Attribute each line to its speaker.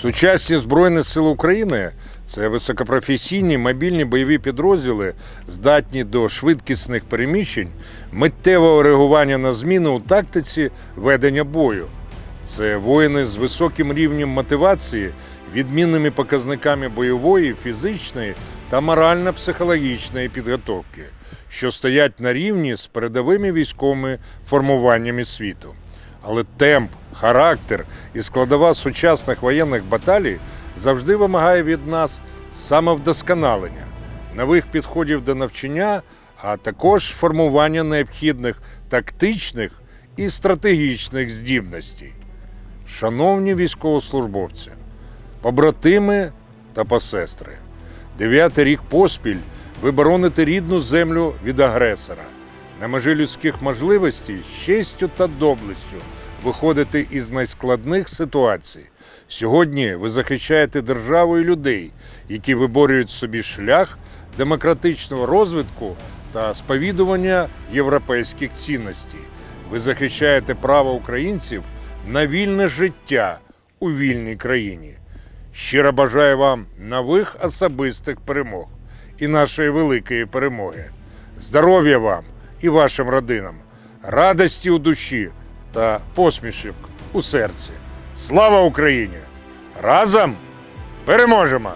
Speaker 1: Сучасні Збройні Сили України це високопрофесійні мобільні бойові підрозділи, здатні до швидкісних переміщень, миттєвого реагування на зміни у тактиці ведення бою. Це воїни з високим рівнем мотивації, відмінними показниками бойової, фізичної та морально-психологічної підготовки, що стоять на рівні з передовими військовими формуваннями світу. Але темп, характер і складова сучасних воєнних баталій завжди вимагає від нас самовдосконалення, нових підходів до навчання, а також формування необхідних тактичних і стратегічних здібностей. Шановні військовослужбовці, побратими та посестри, дев'ятий рік поспіль ви бороните рідну землю від агресора. На межі людських можливостей з честю та доблестю виходите із найскладних ситуацій. Сьогодні ви захищаєте державу і людей, які виборюють собі шлях демократичного розвитку та сповідування європейських цінностей. Ви захищаєте право українців на вільне життя у вільній країні. Щиро бажаю вам нових особистих перемог і нашої великої перемоги. Здоров'я вам і вашим родинам, радості у душі та посмішок у серці. Слава Україні! Разом переможемо!